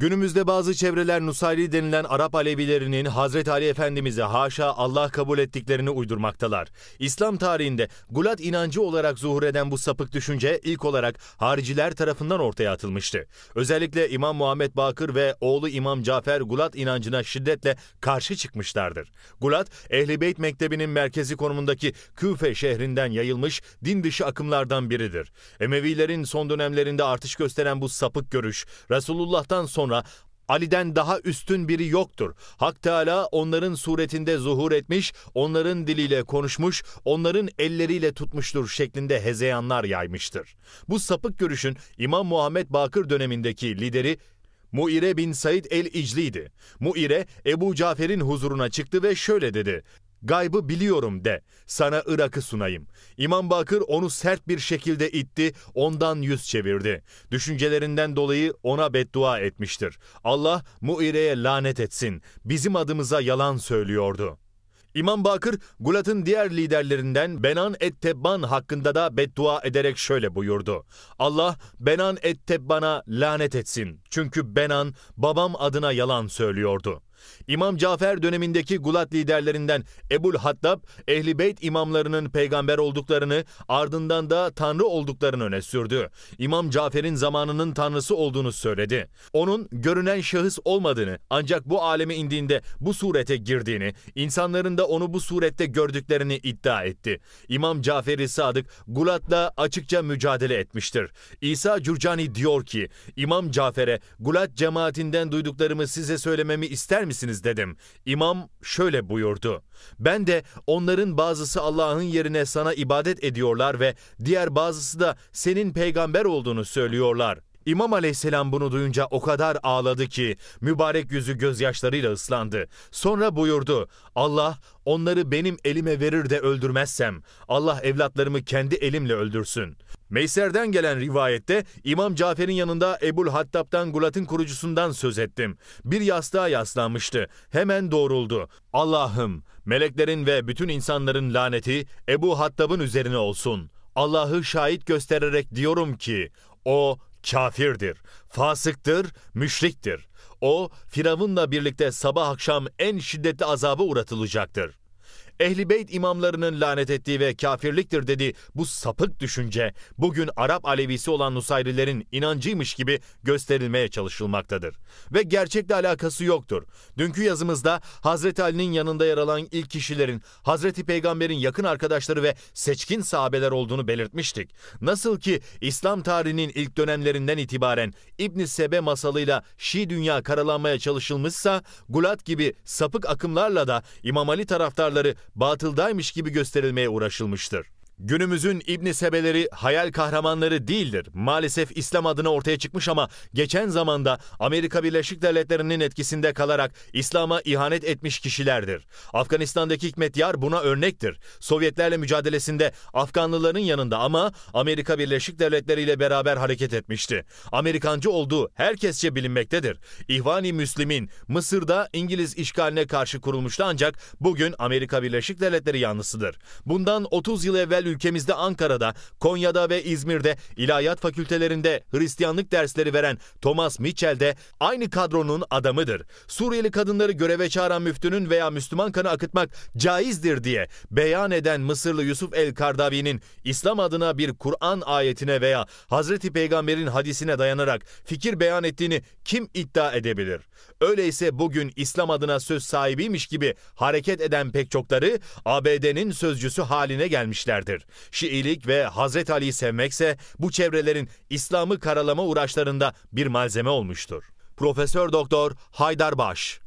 Günümüzde bazı çevreler Nusayri denilen Arap Alevilerinin Hazreti Ali Efendimiz'e haşa Allah kabul ettiklerini uydurmaktalar. İslam tarihinde gulat inancı olarak zuhur eden bu sapık düşünce ilk olarak hariciler tarafından ortaya atılmıştı. Özellikle İmam Muhammed Bakır ve oğlu İmam Cafer gulat inancına şiddetle karşı çıkmışlardır. Gulat, Ehli Beyt Mektebi'nin merkezi konumundaki Küfe şehrinden yayılmış din dışı akımlardan biridir. Emevilerin son dönemlerinde artış gösteren bu sapık görüş, Resulullah'tan sonra Ali'den daha üstün biri yoktur. Hak Teala onların suretinde zuhur etmiş, onların diliyle konuşmuş, onların elleriyle tutmuştur şeklinde hezeyanlar yaymıştır. Bu sapık görüşün İmam Muhammed Bakır dönemindeki lideri Muire bin Said el-İcli'ydi. Muire Ebu Cafer'in huzuruna çıktı ve şöyle dedi. Gaybı biliyorum de, sana Irak'ı sunayım. İmam Bakır onu sert bir şekilde itti, ondan yüz çevirdi. Düşüncelerinden dolayı ona beddua etmiştir. Allah Muire'ye lanet etsin, bizim adımıza yalan söylüyordu.'' İmam Bakır, Gulat'ın diğer liderlerinden Benan et-Tebban hakkında da beddua ederek şöyle buyurdu. Allah Benan et-Tebban'a lanet etsin. Çünkü Benan babam adına yalan söylüyordu. İmam Cafer dönemindeki Gulat liderlerinden Ebul Hattab, Ehli Beyt imamlarının peygamber olduklarını, ardından da tanrı olduklarını öne sürdü. İmam Cafer'in zamanının tanrısı olduğunu söyledi. Onun görünen şahıs olmadığını, ancak bu aleme indiğinde bu surete girdiğini, insanların da onu bu surette gördüklerini iddia etti. İmam Cafer-i Sadık Gulat'la açıkça mücadele etmiştir. İsa Cürcani diyor ki, İmam Cafer'e Gulat cemaatinden duyduklarımı size söylememi ister misiniz dedim. İmam şöyle buyurdu. Ben de onların bazısı Allah'ın yerine sana ibadet ediyorlar ve diğer bazısı da senin peygamber olduğunu söylüyorlar. İmam aleyhisselam bunu duyunca o kadar ağladı ki mübarek yüzü gözyaşlarıyla ıslandı. Sonra buyurdu Allah onları benim elime verir de öldürmezsem Allah evlatlarımı kendi elimle öldürsün. Meyser'den gelen rivayette İmam Cafer'in yanında Ebul Hattab'dan Gulat'ın kurucusundan söz ettim. Bir yastığa yaslanmıştı. Hemen doğruldu. Allah'ım meleklerin ve bütün insanların laneti Ebu Hattab'ın üzerine olsun. Allah'ı şahit göstererek diyorum ki o kafirdir, fasıktır, müşriktir. O Firavun'la birlikte sabah akşam en şiddetli azabı uğratılacaktır. Ehli Beyt imamlarının lanet ettiği ve kafirliktir dediği bu sapık düşünce bugün Arap Alevisi olan Nusayrilerin inancıymış gibi gösterilmeye çalışılmaktadır. Ve gerçekle alakası yoktur. Dünkü yazımızda Hazreti Ali'nin yanında yer alan ilk kişilerin Hazreti Peygamber'in yakın arkadaşları ve seçkin sahabeler olduğunu belirtmiştik. Nasıl ki İslam tarihinin ilk dönemlerinden itibaren İbn Sebe masalıyla Şii dünya karalanmaya çalışılmışsa Gulat gibi sapık akımlarla da İmam Ali taraftarları batıldaymış gibi gösterilmeye uğraşılmıştır. Günümüzün İbn Sebeleri hayal kahramanları değildir. Maalesef İslam adına ortaya çıkmış ama geçen zamanda Amerika Birleşik Devletleri'nin etkisinde kalarak İslam'a ihanet etmiş kişilerdir. Afganistan'daki Hikmet Yar buna örnektir. Sovyetlerle mücadelesinde Afganlıların yanında ama Amerika Birleşik Devletleri ile beraber hareket etmişti. Amerikancı olduğu herkesçe bilinmektedir. İhvani Müslim'in Mısır'da İngiliz işgaline karşı kurulmuştu ancak bugün Amerika Birleşik Devletleri yanlısıdır. Bundan 30 yıl evvel ülkemizde Ankara'da, Konya'da ve İzmir'de ilahiyat fakültelerinde Hristiyanlık dersleri veren Thomas Mitchell de aynı kadronun adamıdır. Suriyeli kadınları göreve çağıran müftünün veya Müslüman kanı akıtmak caizdir diye beyan eden Mısırlı Yusuf el-Kardavi'nin İslam adına bir Kur'an ayetine veya Hazreti Peygamber'in hadisine dayanarak fikir beyan ettiğini kim iddia edebilir? Öyleyse bugün İslam adına söz sahibiymiş gibi hareket eden pek çokları ABD'nin sözcüsü haline gelmişlerdir çevredir. Şiilik ve Hazret Ali'yi sevmekse bu çevrelerin İslam'ı karalama uğraşlarında bir malzeme olmuştur. Profesör Doktor Haydar Baş